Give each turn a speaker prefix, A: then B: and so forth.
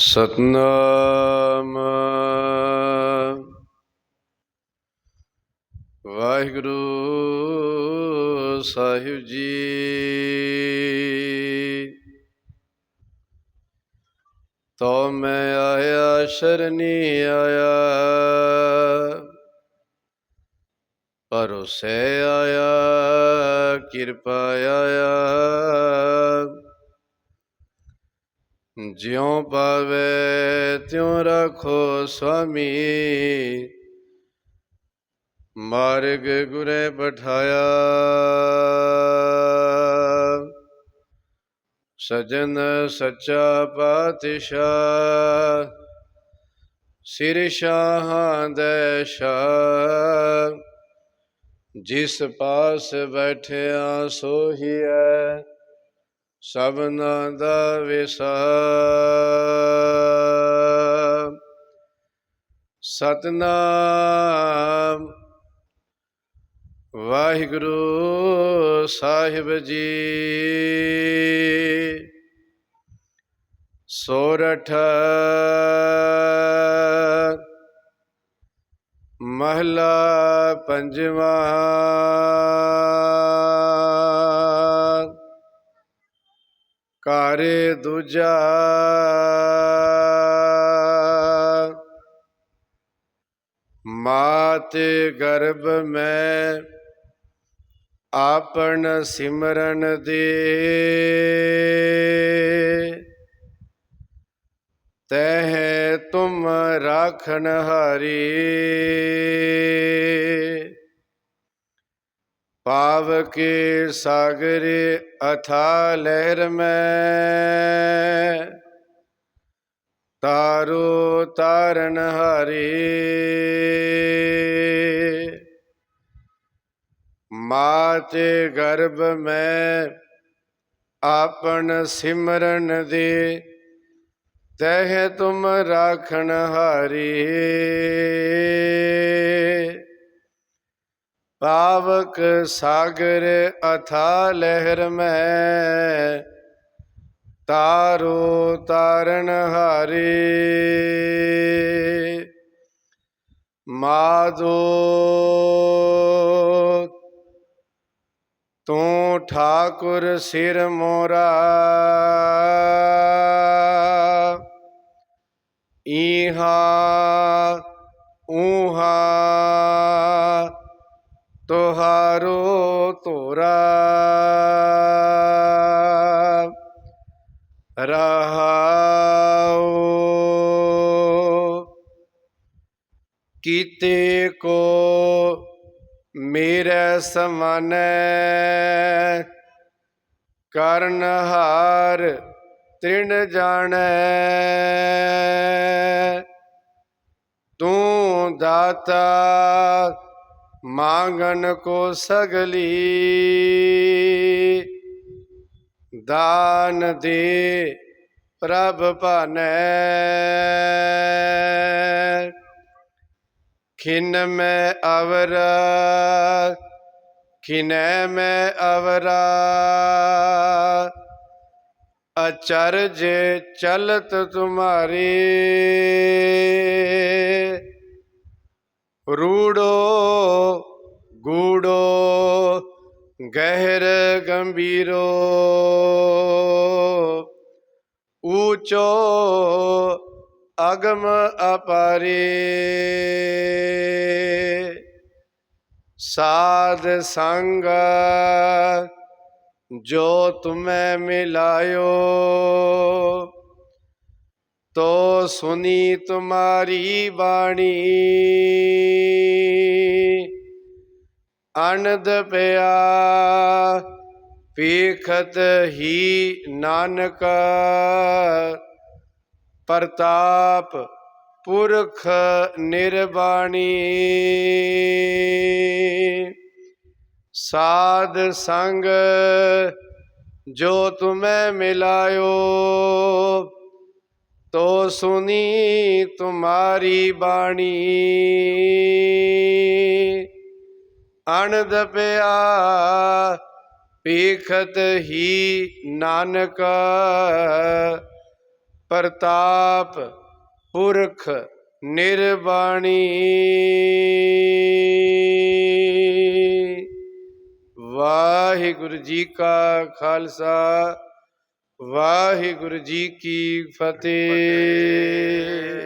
A: ਸਤਨਾਮ। ਵਾਹਿਗੁਰੂ ਸਾਹਿਬ ਜੀ। ਤੋ ਮੈਂ ਆਇਆ ਸ਼ਰਨੀ ਆਇਆ। ਪਰੋਸੇ ਆਇਆ ਕਿਰਪਾ ਆਇਆ। ਜਿਉ ਪਾਵੇ ਤਿਉ ਰੱਖੋ ਸੁਆਮੀ। ਮਾਰਗ ਗੁਰੇ ਪਠਾਇਆ ਸਜਨ ਸੱਚਾ ਪਾਤਸ਼ਾਹ। ਸਿਰ ਸ਼ਾਹਾਂ ਦੇ ਸ਼ਾਹ ਜਿਸ ਪਾਸ ਬੈਠਿਆ ਸੋਹੀਐ। ਸਭਨਾ ਦਾ ਵਿਸਾ ਸਤਨਾਮ। ਵਾਹਿਗੁਰੂ ਸਾਹਿਬ ਜੀ। ਸੋਰਠ। ਮਹਲਾ ਪੰਜਵਾ। ਘਰ ਦੂਜਾ। ਮਾਤ ਗਰਭ ਮੈਂ ਆਪਣ ਸਿਮਰਨ ਦੇ। ਤਹ ਤੁਮ ਰਾਖਣ ਹਾਰੀ। ਪਾਵ ਕੇ ਸਾਗਰ ਅਥਾ ਲਹਿਰ ਮੈਂ ਤਾਰੋ ਤਾਰਨ ਹਾਰੇ। ਮਾਤ ਗਰਭ ਮੈਂ ਆਪਨ ਸਿਮਰਨ ਦੇ, ਤਹਿ ਤੁਮ ਰਾਖਣ ਹਾਰੀ। ਪਾਵਕ ਸਾਗਰ ਅਥਾ ਲਹਿਰ ਮੈਂ ਤਾਰੋ ਤਾਰਨ ਹਾਰੇ। ਮਾਦੋ ਤੂੰ ਠਾਕੁਰ ਸਿਰ ਮੋਰਾ ਈਹਾ ਰਹਾਉ। ਕੀਤੇ ਕੋ ਮੇਰੇ ਸਮਾਨੈ ਕਰਨ ਹਾਰ ਤ੍ਰਿਣ ਜਾਣੈ। ਤੂੰ ਦਾਤਾ ਮਾਂਗਨ ਕੋ ਸਗਲੀ ਦਾਨ ਦੇ ਪ੍ਰਭ ਭਾਨੈ। ਖਿਨ ਮੈਂ ਅਵਰ, ਖਿਨੈ ਮੈਂ ਅਵਰਾ। ਅਚਰਜ ਚਲਤ ਤੁਮਾਰੇ। ਰੂੜੋ, ਗੂੜੋ ਗਹਿਰ ਗੰਭੀਰੋ ਊਚੋ ਅਗਮ ਅਪਾਰੇ। ਸਾਧ ਸੰਗ ਜੋ ਤੁਮੈ ਮਿਲਾਇਓ ਤੋ ਸੁਨੀ ਤੁਮਾਰੀ ਬਾਣੀ। ਅਨੰਦ ਪਿਆ ਪੀਖਤ ਹੀ ਨਾਨਕ। ਪ੍ਰਤਾਪ ਪੁਰਖ ਨਿਰਵਾਣੀ ਸਾਧ ਸੰਗ ਜੋ ਤੁਮੈ ਮਿਲਾਇਓ, ਤੋ ਸੁਨੀ ਤੁਮਾਰੀ ਬਾਣੀ। ਅਨੰਦ ਪਿਆ ਪੀਖਤ ਹੀ ਨਾਨਕ, ਪ੍ਰਤਾਪ ਪੁਰਖ ਨਿਰਵਾਣੀ ਵਾਹਿਗੁਰੂ ਜੀ ਕਾ ਖਾਲਸਾ, ਵਾਹਿਗੁਰੂ ਜੀ ਕੀ ਫਤਿਹ।